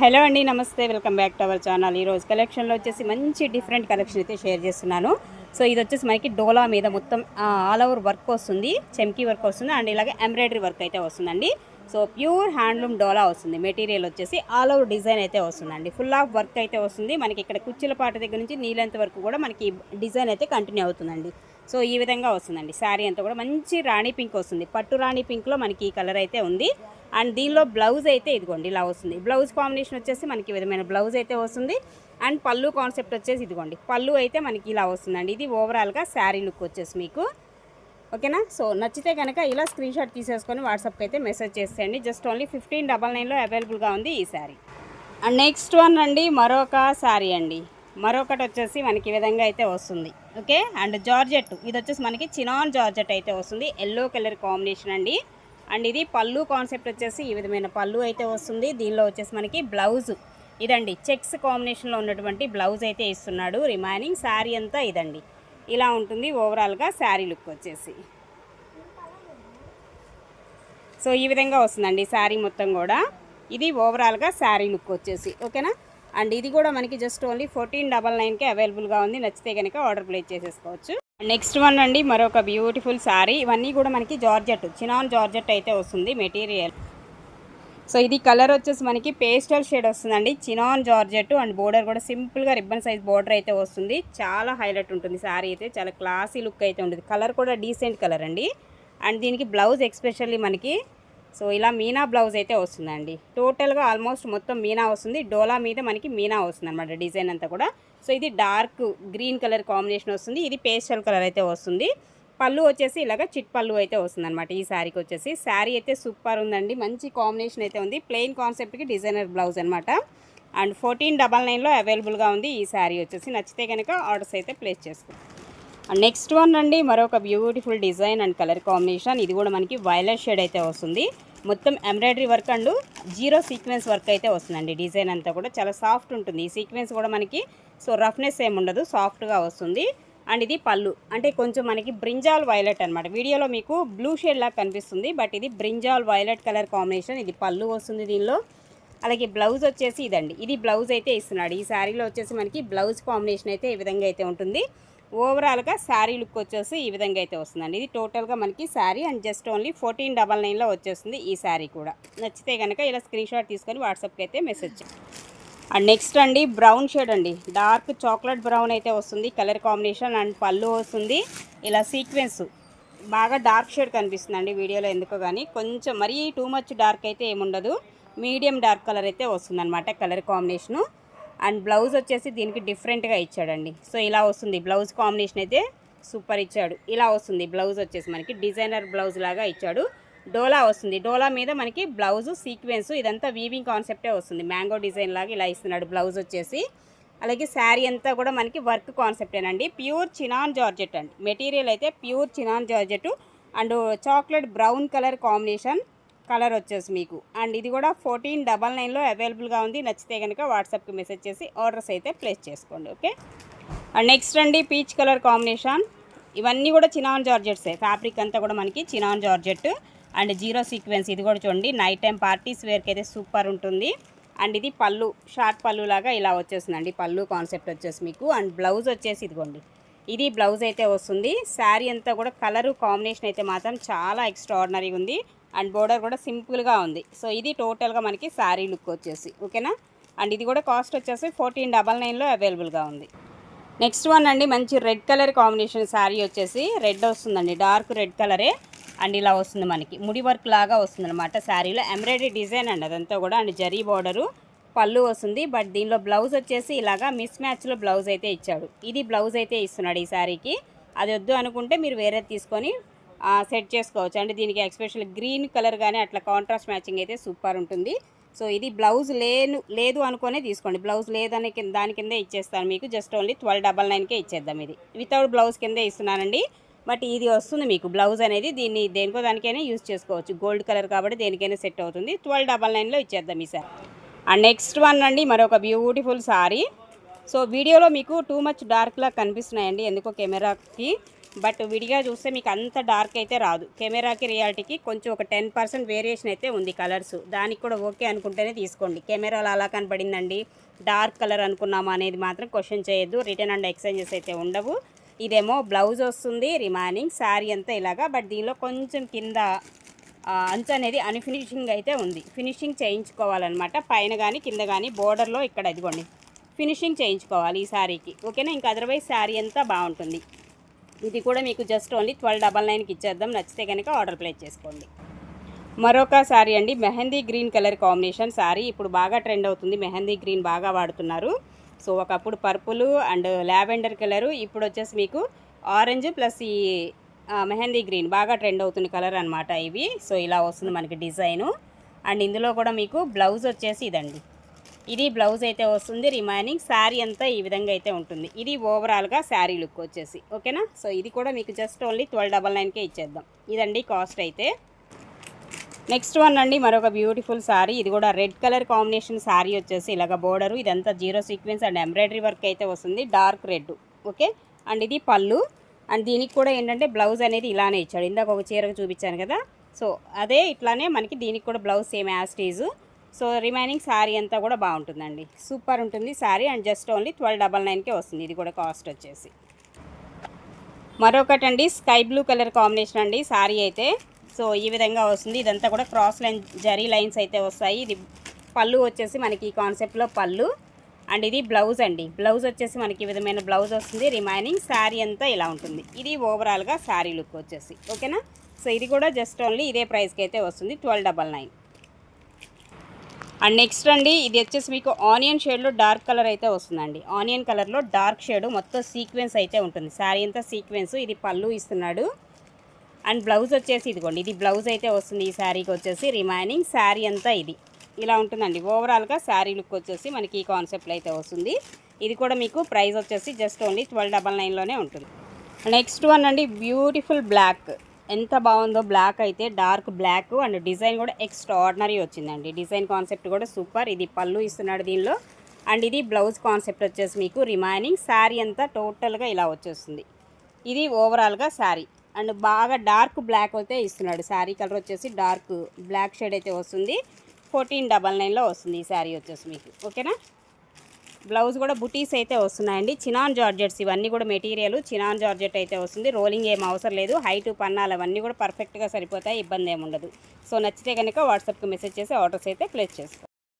Hello అండి నమస్తే. Welcome back to our channel ఈరోజు కలెక్షన్లో వచ్చేసి మంచి డిఫరెంట్ కలెక్షన్ అయితే షేర్ చేస్తున్నాను. సో ఇది వచ్చేసి మనకి డోలా మీద మొత్తం ఆల్ ఓవర్ వర్క్ వస్తుంది. చెమ్కీ వర్క్ వస్తుంది. అండ్ ఇలాగే ఎంబ్రాయిడరీ వర్క్ అయితే వస్తుందండి. సో ప్యూర్ హ్యాండ్లూమ్ డోలా వస్తుంది. మెటీరియల్ వచ్చేసి ఆల్ ఓవర్ డిజైన్ అయితే వస్తుందండి. ఫుల్ ఆఫ్ వర్క్ అయితే వస్తుంది. మనకి ఇక్కడ కుర్చీల పాట దగ్గర నుంచి నీళ్ళంత వరకు కూడా మనకి డిజైన్ అయితే కంటిన్యూ అవుతుందండి. సో ఈ విధంగా వస్తుందండి. శారీ అంతా కూడా మంచి రాణి పింక్ వస్తుంది. పట్టు రాణి పింక్లో మనకి ఈ కలర్ అయితే ఉంది. అండ్ దీనిలో బ్లౌజ్ అయితే ఇదిగోండి ఇలా వస్తుంది. బ్లౌజ్ కాంబినేషన్ వచ్చేసి మనకి విధమైన బ్లౌజ్ అయితే వస్తుంది. అండ్ పళ్ళు కాన్సెప్ట్ వచ్చేసి ఇదిగోండి పళ్ళు అయితే మనకి ఇలా వస్తుందండి. ఇది ఓవరాల్గా శారీ లుక్ వచ్చేసి మీకు. ఓకేనా? సో నచ్చితే కనుక ఇలా స్క్రీన్ షాట్ తీసేసుకొని వాట్సాప్కి అయితే మెసేజ్ చేసేయండి. జస్ట్ ఓన్లీ ఫిఫ్టీన్ డబల్ నైన్లో అవైలబుల్గా ఉంది ఈ శారీ. అండ్ నెక్స్ట్ వన్ అండి మరొక శారీ అండి. మరొకటి వచ్చేసి మనకి ఈ విధంగా అయితే వస్తుంది. ఓకే? అండ్ జార్జెట్ ఇది వచ్చేసి మనకి చినాన్ జార్జెట్ అయితే వస్తుంది. ఎల్లో కలర్ కాంబినేషన్ అండి. అండ్ ఇది పళ్ళు కాన్సెప్ట్ వచ్చేసి ఈ విధమైన పళ్ళు అయితే వస్తుంది. దీనిలో వచ్చేసి మనకి బ్లౌజ్. ఇదండి. చెక్స్ కాంబినేషన్లో ఉన్నటువంటి బ్లౌజ్ అయితే ఇస్తున్నాడు. రిమైనింగ్ శారీ అంతా ఇదండి. ఇలా ఉంటుంది ఓవరాల్గా శారీ లుక్ వచ్చేసి. సో ఈ విధంగా వస్తుందండి శారీ మొత్తం కూడా. ఇది ఓవరాల్గా శారీ లుక్ వచ్చేసి. ఓకేనా? అండ్ ఇది కూడా మనకి జస్ట్ ఓన్లీ ఫోర్టీన్ డబల్ నైన్కి అవైలబుల్గా ఉంది. నచ్చితే కనుక ఆర్డర్ ప్లేస్ చేసేసుకోవచ్చు. నెక్స్ట్ వన్ అండి మరొక బ్యూటిఫుల్ శారీ ఇవన్నీ కూడా మనకి జార్జెట్ చినాన్ జార్జెట్ అయితే వస్తుంది మెటీరియల్ సో ఇది కలర్ వచ్చేసి మనకి పేస్టల్ షేడ్ వస్తుందండి. చినాన్ జార్జెట్ అండ్ బోర్డర్ కూడా సింపుల్గా రిబ్బన్ సైజ్ బోర్డర్ అయితే వస్తుంది. చాలా హైలైట్ ఉంటుంది శారీ అయితే. చాలా క్లాసీ లుక్ అయితే ఉంటుంది. కలర్ కూడా డీసెంట్ కలర్ అండి. అండ్ దీనికి బ్లౌజ్ ఎక్స్పెషల్లీ మనకి సో ఇలా మీనా బ్లౌజ్ అయితే వస్తుందండి. టోటల్గా ఆల్మోస్ట్ మొత్తం మీనా వస్తుంది. డోలా మీద మనకి మీనా వస్తుంది అనమాట డిజైన్ అంతా కూడా. సో ఇది డార్క్ గ్రీన్ కలర్ కాంబినేషన్ వస్తుంది. ఇది పేస్టల్ కలర్ అయితే వస్తుంది. పళ్ళు వచ్చేసి ఇలాగ చిట్ పళ్ళు అయితే వస్తుందన్నమాట ఈ శారీకి వచ్చేసి. శారీ అయితే సూపర్ ఉందండి. మంచి కాంబినేషన్ అయితే ఉంది. ప్లెయిన్ కాన్సెప్ట్కి డిజైనర్ బ్లౌజ్ అనమాట అండ్ ఫోర్టీన్ డబల్ నైన్లో అవైలబుల్గా ఉంది ఈ శారీ వచ్చేసి. నచ్చితే కనుక ఆర్డర్స్ అయితే ప్లేస్ చేసుకో నెక్స్ట్ వన్ అండి మరొక beautiful design and colour combination ఇది కూడా మనకి వైలెట్ షేడ్ అయితే వస్తుంది. మొత్తం embroidery work and zero sequence work అయితే వస్తుందండి. డిజైన్ అంతా కూడా చాలా సాఫ్ట్ ఉంటుంది. ఈ సీక్వెన్స్ కూడా మనకి సో రఫ్నెస్ ఏమి ఉండదు సాఫ్ట్గా వస్తుంది. అండ్ ఇది పళ్ళు. అంటే కొంచెం మనకి బ్రింజాల్ వైలెట్ అనమాట వీడియోలో మీకు బ్లూ షేడ్ లాగా కనిపిస్తుంది బట్ ఇది బ్రింజాల్ వైలెట్ కలర్ కాంబినేషన్ ఇది పళ్ళు వస్తుంది దీనిలో. అలాగే బ్లౌజ్ వచ్చేసి ఇదండి. ఇది బ్లౌజ్ అయితే ఇస్తున్నాడు. ఈ శారీలో వచ్చేసి మనకి బ్లౌజ్ కాంబినేషన్ అయితే ఈ విధంగా అయితే ఉంటుంది. ఓవరాల్గా శారీ లుక్ వచ్చేసి ఈ విధంగా అయితే వస్తుందండి. ఇది టోటల్గా మనకి sari and just only fourteen double నైన్లో వచ్చేస్తుంది ఈ శారీ కూడా. నచ్చితే కనుక ఇలా స్క్రీన్ షాట్ తీసుకొని వాట్సాప్కి అయితే మెసేజ్ అండ్ నెక్స్ట్ అండి బ్రౌన్ షేడ్ అండి. డార్క్ చాక్లెట్ బ్రౌన్ అయితే వస్తుంది కలర్ కాంబినేషన్ అండ్ పళ్ళు వస్తుంది. ఇలా సీక్వెన్స్ బాగా డార్క్ షేడ్ కనిపిస్తుందండి వీడియోలో ఎందుకో కానీ కొంచెం మరీ టూ మచ్ డార్క్ అయితే ఏముండదు. మీడియం డార్క్ కలర్ అయితే వస్తుంది అనమాట కలర్ కాంబినేషను. అండ్ బ్లౌజ్ వచ్చేసి దీనికి డిఫరెంట్గా ఇచ్చాడండి. సో ఇలా వస్తుంది. బ్లౌజ్ కాంబినేషన్ అయితే సూపర్ ఇచ్చాడు. ఇలా వస్తుంది. బ్లౌజ్ వచ్చేసి మనకి డిజైనర్ బ్లౌజ్ లాగా ఇచ్చాడు. డోలా వస్తుంది. డోలా మీద మనకి బ్లౌజ్ సీక్వెన్స్ ఇదంతా వీవింగ్ కాన్సెప్టే వస్తుంది. మ్యాంగో డిజైన్ లాగా ఇలా ఇస్తున్నాడు బ్లౌజ్ వచ్చేసి. అలాగే శారీ అంతా కూడా మనకి వర్క్ కాన్సెప్టేనండి ప్యూర్ చినాన్ జార్జెట్ అండి. మెటీరియల్ అయితే pure chinon georgette and chocolate brown colour combination colour వచ్చేసి మీకు. అండ్ ఇది కూడా ఫోర్టీన్ డబల్ నైన్లో అవైలబుల్గా ఉంది. నచ్చితే కనుక వాట్సాప్కి మెసేజ్ చేసి ఆర్డర్స్ అయితే ప్లేస్ చేసుకోండి ఓకే? అండ్ నెక్స్ట్ అండి పీచ్ కలర్ కాంబినేషన్. ఇవన్నీ కూడా చినాన్ జార్జెట్సే. ఫ్యాబ్రిక్ అంతా కూడా మనకి chinon georgette. And zero sequence ఇది కూడా చూడండి. నైట్ టైం పార్టీస్ వేర్కి అయితే సూపర్ ఉంటుంది. అండ్ ఇది పళ్ళు షార్ట్ పళ్ళు లాగా ఇలా వచ్చేసిందండి. పళ్ళు కాన్సెప్ట్ వచ్చేసి మీకు. అండ్ బ్లౌజ్ వచ్చేసి ఇదిగోండి. ఇది బ్లౌజ్ అయితే వస్తుంది. శారీ అంతా కూడా కలరు కాంబినేషన్ అయితే మాత్రం చాలా ఎక్స్ట్రాడినరీగా ఉంది. అండ్ బోర్డర్ కూడా సింపుల్గా ఉంది. సో ఇది టోటల్గా మనకి శారీ లుక్ వచ్చేసి ఓకేనా? అండ్ ఇది కూడా కాస్ట్ వచ్చేసి ఫోర్టీన్ డబల్ నైన్లో అవైలబుల్గా ఉంది. నెక్స్ట్ వన్ అండి మంచి రెడ్ కలర్ కాంబినేషన్ శారీ వచ్చేసి రెడ్ వస్తుందండి డార్క్ రెడ్ కలరే. అండ్ ఇలా వస్తుంది మనకి ముడి వర్క్ లాగా వస్తుంది అనమాట శారీలో. ఎంబ్రాయిడరీ డిజైన్ అండి అదంతా కూడా అండ్ జరీ బార్డరు పళ్ళు వస్తుంది. బట్ దీనిలో బ్లౌజ్ వచ్చేసి ఇలాగా మిస్ మ్యాచ్లో బ్లౌజ్ అయితే ఇచ్చాడు. ఇది బ్లౌజ్ అయితే ఇస్తున్నాడు ఈ శారీకి. అది వద్దు అనుకుంటే మీరు వేరే తీసుకొని సెట్ చేసుకోవచ్చు. అంటే దీనికి ఎక్స్పెషల్ గ్రీన్ కలర్ కానీ అట్లా కాంట్రాస్ట్ మ్యాచింగ్ అయితే సూపర్ ఉంటుంది. సో ఇది బ్లౌజ్ లేను లేదు అనుకునే తీసుకోండి. బ్లౌజ్ లేదని కింద దాని కిందే ఇచ్చేస్తాను మీకు. జస్ట్ ఓన్లీ ట్వెల్వ్ డబల్ నైన్కే ఇచ్చేద్దాం ఇది. వితౌట్ బ్లౌజ్ కిందే ఇస్తున్నానండి. బట్ ఇది వస్తుంది మీకు. బ్లౌజ్ అనేది దీన్ని దేనికో దానికైనా యూజ్ చేసుకోవచ్చు. గోల్డ్ కలర్ కాబట్టి దేనికైనా సెట్ అవుతుంది. ట్వెల్వ్ డబల్ నైన్లో ఇచ్చేద్దాం ఈ సార్. అండ్ నెక్స్ట్ వన్ అండి మరొక బ్యూటిఫుల్ సారీ సో వీడియోలో మీకు టూ మచ్ డార్క్లా కనిపిస్తున్నాయండి ఎందుకో కెమెరాకి. బట్ విడిగా చూస్తే మీకు అంత డార్క్ అయితే రాదు. కెమెరాకి రియాలిటీకి కొంచెం ఒక టెన్ పర్సెంట్ వేరియేషన్ అయితే ఉంది కలర్స్. దానికి కూడా ఓకే అనుకుంటేనే తీసుకోండి. కెమెరాలో అలా కనపడిందండి డార్క్ కలర్ అనుకున్నామా అనేది మాత్రం క్వశ్చన్ చేయొద్దు. రిటర్న్ అండ్ ఎక్స్చేంజెస్ అయితే ఉండవు. ఇదేమో బ్లౌజ్ వస్తుంది రిమైనింగ్ శారీ అంతా ఇలాగా. బట్ దీనిలో కొంచెం కింద అంచు అనేది అన్ఫినిషింగ్ అయితే ఉంది. ఫినిషింగ్ చేయించుకోవాలన్నమాట. పైన కానీ కింద కానీ బోర్డర్లో ఇక్కడ ఇదిగోండి. ఫినిషింగ్ చేయించుకోవాలి ఈ శారీకి. ఓకేనా? ఇంకా అదర్వైజ్ శారీ అంతా బాగుంటుంది. ఇది కూడా మీకు జస్ట్ ఓన్లీ ట్వెల్వ్ డబల్ నైన్కి ఇచ్చేద్దాం. నచ్చితే కనుక ఆర్డర్ ప్లేస్ చేసుకోండి. మరొక శారీ అండి. Mehndi green colour combination sari. ఇప్పుడు బాగా ట్రెండ్ అవుతుంది. మెహందీ గ్రీన్ బాగా వాడుతున్నారు. సో ఒకప్పుడు పర్పుల్ అండ్ లావెండర్ కలరు ఇప్పుడు వచ్చేసి మీకు ఆరెంజ్ ప్లస్ ఈ మెహందీ గ్రీన్ బాగా ట్రెండ్ అవుతున్న కలర్ అనమాట ఇవి. సో ఇలా వస్తుంది మనకి డిజైను. అండ్ ఇందులో కూడా మీకు బ్లౌజ్ వచ్చేసి ఇదండి. ఇది బ్లౌజ్ అయితే వస్తుంది రిమైనింగ్ శారీ అంతా ఈ విధంగా అయితే ఉంటుంది. ఇది ఓవరాల్గా శారీ లుక్ వచ్చేసి ఓకేనా? సో ఇది కూడా మీకు జస్ట్ ఓన్లీ ట్వెల్వ్ డబల్ నైన్కే ఇచ్చేద్దాం. ఇదండి కాస్ట్ అయితే. నెక్స్ట్ వన్ అండి మరొక బ్యూటిఫుల్ శారీ. ఇది కూడా రెడ్ కలర్ కాంబినేషన్ శారీ వచ్చేసి ఇలాగ బోర్డరు ఇదంతా zero sequence and embroidery work అయితే వస్తుంది డార్క్ రెడ్ ఓకే? అండ్ ఇది పళ్ళు. అండ్ దీనికి కూడా ఏంటంటే బ్లౌజ్ అనేది ఇలానే ఇచ్చాడు. ఇందాక ఒక చీరకు చూపించాను కదా? సో అదే ఇట్లానే మనకి దీనికి కూడా blouse same యాస్టీజు so remaining sari అంతా కూడా బాగుంటుందండి. సూపర్ ఉంటుంది sari and just only twelve double నైన్కే వస్తుంది. ఇది కూడా కాస్ట్ వచ్చేసి. మరొకటి అండి స్కై బ్లూ కలర్ కాంబినేషన్ అండి శారీ అయితే. సో ఈ విధంగా వస్తుంది. ఇదంతా కూడా క్రాస్ లైన్ జరీ లైన్స్ అయితే వస్తాయి. ఇది పళ్ళు వచ్చేసి మనకి ఈ కాన్సెప్ట్లో పళ్ళు. అండ్ ఇది బ్లౌజ్ అండి. బ్లౌజ్ వచ్చేసి మనకి ఈ విధమైన బ్లౌజ్ వస్తుంది. రిమైనింగ్ శారీ అంతా ఇలా ఉంటుంది. ఇది ఓవరాల్గా శారీ లుక్ వచ్చేసి. ఓకేనా? సో ఇది కూడా జస్ట్ ఓన్లీ ఇదే ప్రైస్కి అయితే వస్తుంది. Twelve double nine. And next అండి ఇది వచ్చేసి మీకు ఆనియన్ షేడ్లో డార్క్ కలర్ అయితే వస్తుందండి. ఆనియన్ కలర్లో డార్క్ షేడ్ మొత్తం సీక్వెన్స్ అయితే ఉంటుంది. శారీ అంతా సీక్వెన్స్ ఇది పళ్ళు ఇస్తున్నాడు. అండ్ బ్లౌజ్ వచ్చేసి ఇదిగోండి ఇది బ్లౌజ్ అయితే వస్తుంది ఈ శారీకి వచ్చేసి రిమైనింగ్ శారీ అంతా ఇది. ఇలా ఉంటుందండి. ఓవరాల్గా శారీ లుక్ వచ్చేసి మనకి ఈ కాన్సెప్ట్లో అయితే వస్తుంది. ఇది కూడా మీకు ప్రైస్ వచ్చేసి జస్ట్ ఓన్లీ ట్వెల్వ్ డబల్ నైన్లోనే ఉంటుంది. నెక్స్ట్ వన్ అండి బ్యూటిఫుల్ బ్లాక్. ఎంత బాగుందో బ్లాక్ అయితే డార్క్ బ్లాక్ అండ్ డిజైన్ కూడా ఎక్స్ట్రా ఆర్డినరీ వచ్చిందండి. డిజైన్ కాన్సెప్ట్ కూడా సూపర్ ఇది పళ్ళు ఇస్తున్నాడు దీనిలో. అండ్ ఇది బ్లౌజ్ కాన్సెప్ట్ వచ్చేసి మీకు రిమైనింగ్. శారీ అంతా టోటల్గా ఇలా వచ్చేస్తుంది. ఇది ఓవరాల్గా శారీ అండ్ బాగా డార్క్ బ్లాక్ అయితే ఇస్తున్నాడు. శారీ కలర్ వచ్చేసి డార్క్ బ్లాక్ షేడ్ అయితే వస్తుంది. ఫోర్టీన్ డబల్ నైన్లో వస్తుంది ఈ శారీ వచ్చేసి మీకు. ఓకేనా బ్లౌజ్ కూడా బుటీస్ అయితే వస్తున్నాయండి. చినాన్ జార్జెట్స్ ఇవన్నీ కూడా మెటీరియల్ చినాన్ జార్జెట్ అయితే వస్తుంది. రోలింగ్ ఏం అవసరం లేదు. హైట్ పన్నాలు అవన్నీ కూడా పర్ఫెక్ట్గా సరిపోతాయి. ఇబ్బంది ఏమి ఉండదు. సో నచ్చితే కనుక వాట్సాప్కి మెసేజ్ చేసి ఆర్డర్స్ అయితే ప్లేస్ చేసుకోండి.